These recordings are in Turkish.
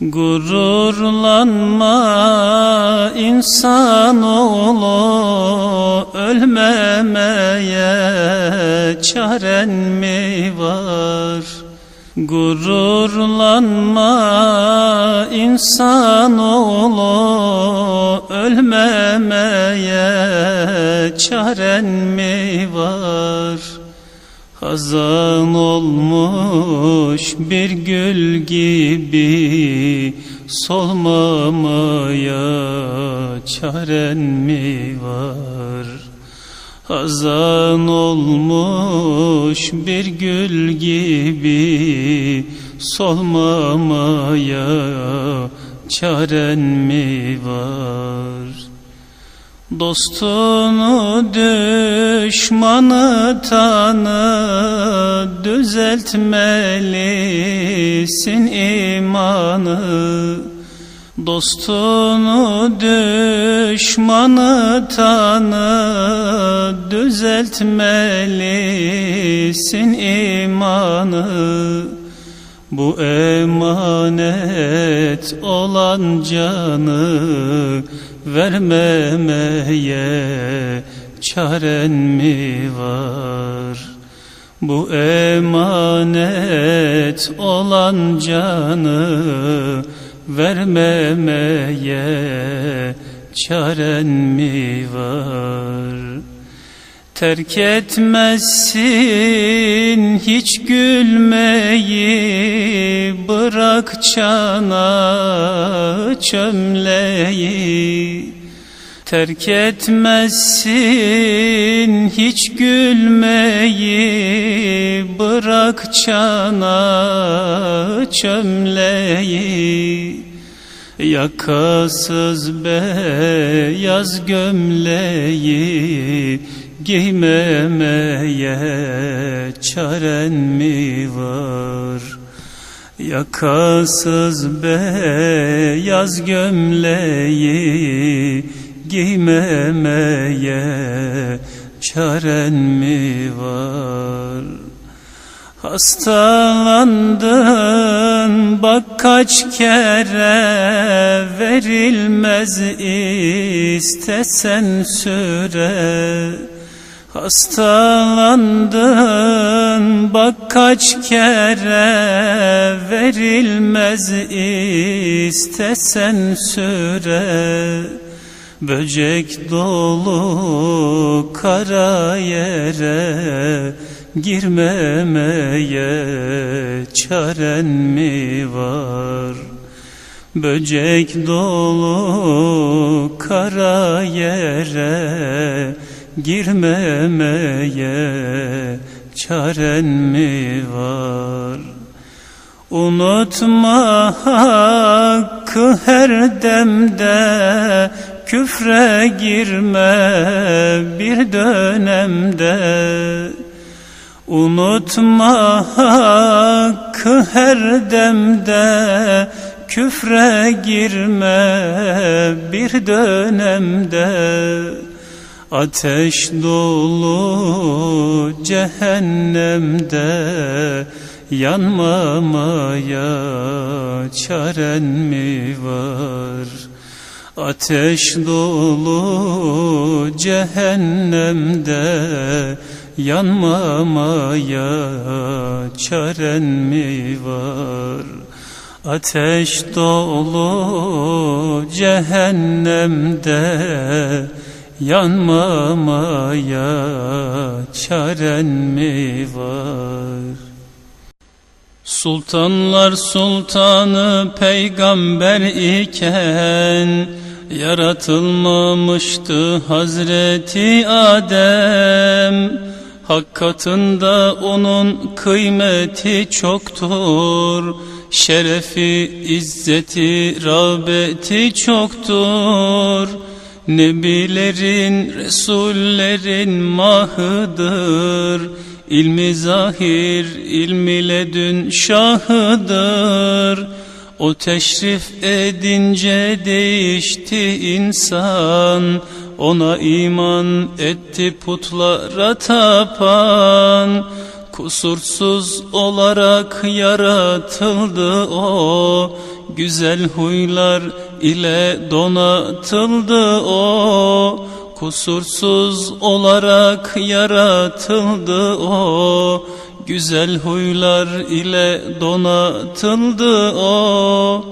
Gururlanma insanoğlu ölmemeye çaren mi var? Gururlanma insanoğlu ölmemeye çaren mi var? Hazan olmuş bir gül gibi solmamaya çaren mi var? Hazan olmuş bir gül gibi solmamaya çaren mi var? Dostunu düşmanı tanı düzeltmelisin imanı. Dostunu düşmanı tanı düzeltmelisin imanı. Bu emanet olan canı vermemeye çaren mi var? Bu emanet olan canı vermemeye çaren mi var? Terk etmezsin. Hiç gülmeyi Bırak çana çömleyi Terk etmezsin. Hiç gülmeyi Bırak çana çömleyi Yakasız beyaz gömleği Giymemeye çaren mi var? Yakasız beyaz gömleği Giymemeye çaren mi var? Hastalandın bak kaç kere verilmez istesen süre Hastalandın bak kaç kere verilmez istesen süre Böcek dolu kara yere girmemeye çaren mi var? Böcek dolu kara yere girmemeye çaren mi var? Unutma hakkı her demde Küfre girme bir dönemde Unutma hakkı her demde Küfre girme bir dönemde Ateş dolu cehennemde Yanmamaya çaren mi var? Ateş dolu cehennemde Yanmamaya çaren mi var? Ateş dolu cehennemde Yanmamaya çaren mi var? Sultanlar sultanı peygamber iken Yaratılmamıştı Hazreti Adem Hak katında onun kıymeti çoktur Şerefi, izzeti, rağbeti çoktur Nebilerin, Resullerin mahıdır. İlmi zahir, ilmi ledün şahıdır. O teşrif edince değişti insan. Ona iman etti putlara tapan. Kusursuz olarak yaratıldı o. Güzel huylar ile donatıldı o Kusursuz olarak yaratıldı o. Güzel huylar ile donatıldı o.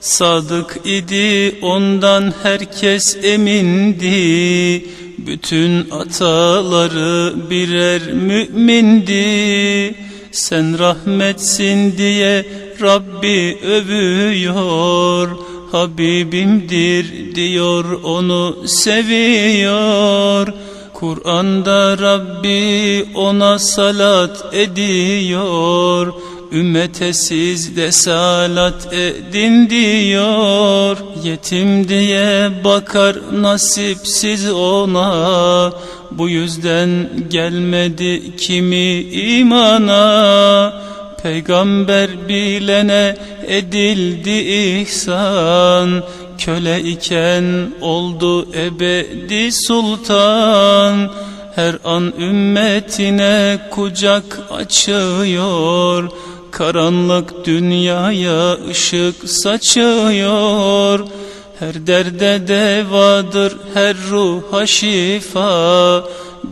Sadık idi ondan herkes emindi. Bütün ataları birer mümindi. Sen rahmetsin diye Rabbi övüyor Habibimdir diyor onu seviyor. Kur'an'da Rabbi ona salat ediyor. Ümmete siz de salat edin diyor. Yetim diye bakar nasipsiz ona. Bu yüzden gelmedi kimi imana. Peygamber bilene edildi ihsan. Köle iken oldu ebedi sultan. Her an ümmetine kucak açıyor. Karanlık dünyaya ışık saçıyor. Her derde devadır her ruha şifa.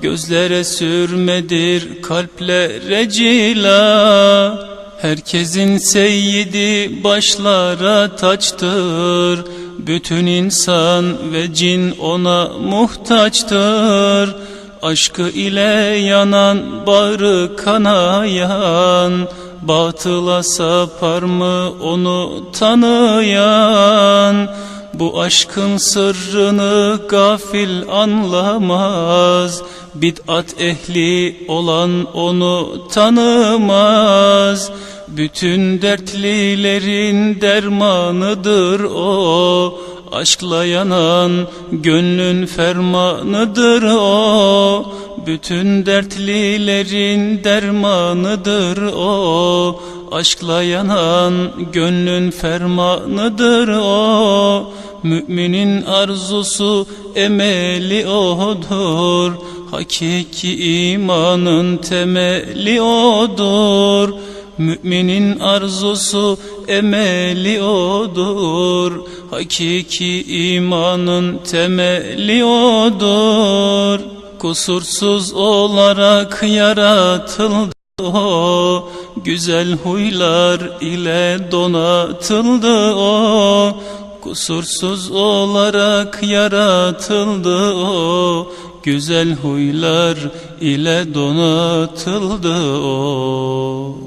Gözlere sürmedir kalplere cila Herkesin seyyidi başlara taçtır. Bütün insan ve cin ona muhtaçtır. Aşkı ile yanan bağrı kanayan Batıla sapar mı onu tanıyan Bu aşkın sırrını gafil anlamaz. Bid'at ehli olan onu tanımaz. Bütün dertlilerin dermanıdır o. Aşkla yanan gönlün fermanıdır o. Bütün dertlilerin dermanıdır o Aşkla yanan gönlün fermanıdır o. Müminin arzusu emeli odur. Hakiki imanın temeli odur. Müminin arzusu emeli odur. Hakiki imanın temeli odur. Kusursuz olarak yaratıldı o Güzel huylar ile donatıldı o Kusursuz olarak yaratıldı o. Güzel huylar ile donatıldı o.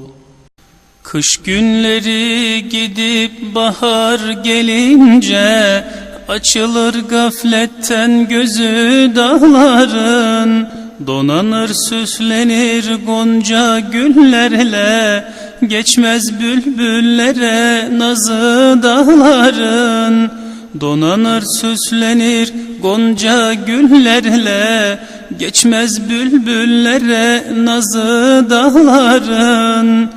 Kış günleri gidip bahar gelince Açılır gafletten gözü dağların Donanır süslenir gonca güllerle Geçmez bülbüllere nazı dağların. Donanır süslenir gonca güllerle Geçmez bülbüllere nazı dağların.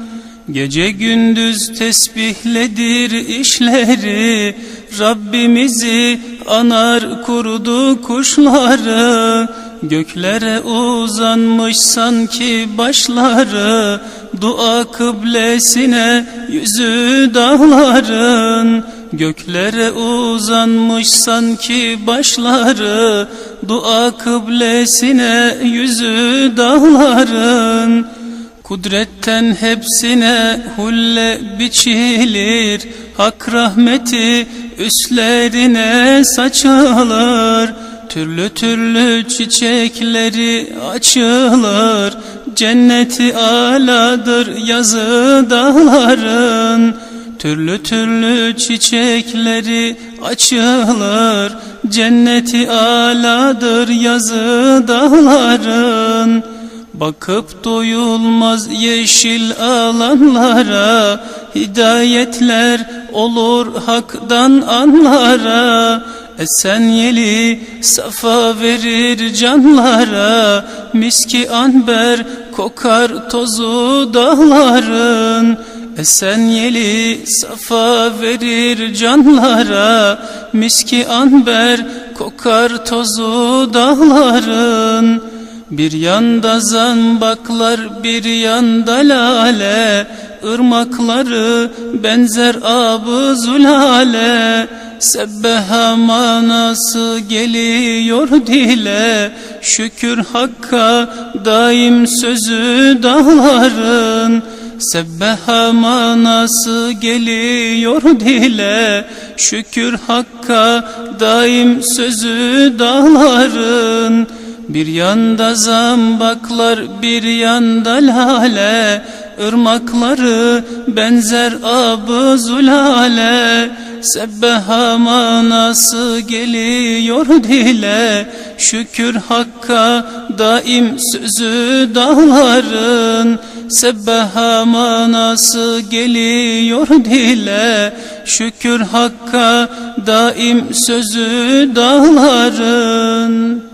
Gece gündüz tesbihledir işleri Rabbimizi anar kurudu kuşları Göklere uzanmış sanki başları Dua kıblesine yüzü dağların. Göklere uzanmış sanki başları Dua kıblesine yüzü dağların. Kudretten hepsine hulle biçilir Hak rahmeti üstlerine saçılır Türlü türlü çiçekleri açılır Cenneti aladır yazı dağların. Türlü türlü çiçekleri açılır Cenneti aladır yazı dağların. Bakıp doyulmaz yeşil alanlara Hidayetler olur haktan anlara Esen yeli safa verir canlara Miski anber kokar tozu dağların. Esen yeli safa verir canlara Miski anber kokar tozu dağların. Bir yanda zambaklar bir yanda lale ırmakları benzer abı zulale Sebbeha manası geliyor dile. Şükür Hakk'a daim sözü dağların. Sebbeha manası geliyor dile. Şükür Hakk'a daim sözü dağların. Bir yanda zambaklar bir yanda lale. Irmakları benzer abı zulale Sebbeha manası geliyor dile. Şükür Hakk'a daim sözü dağların. Sebbeha manası geliyor dile. Şükür Hakk'a daim sözü dağların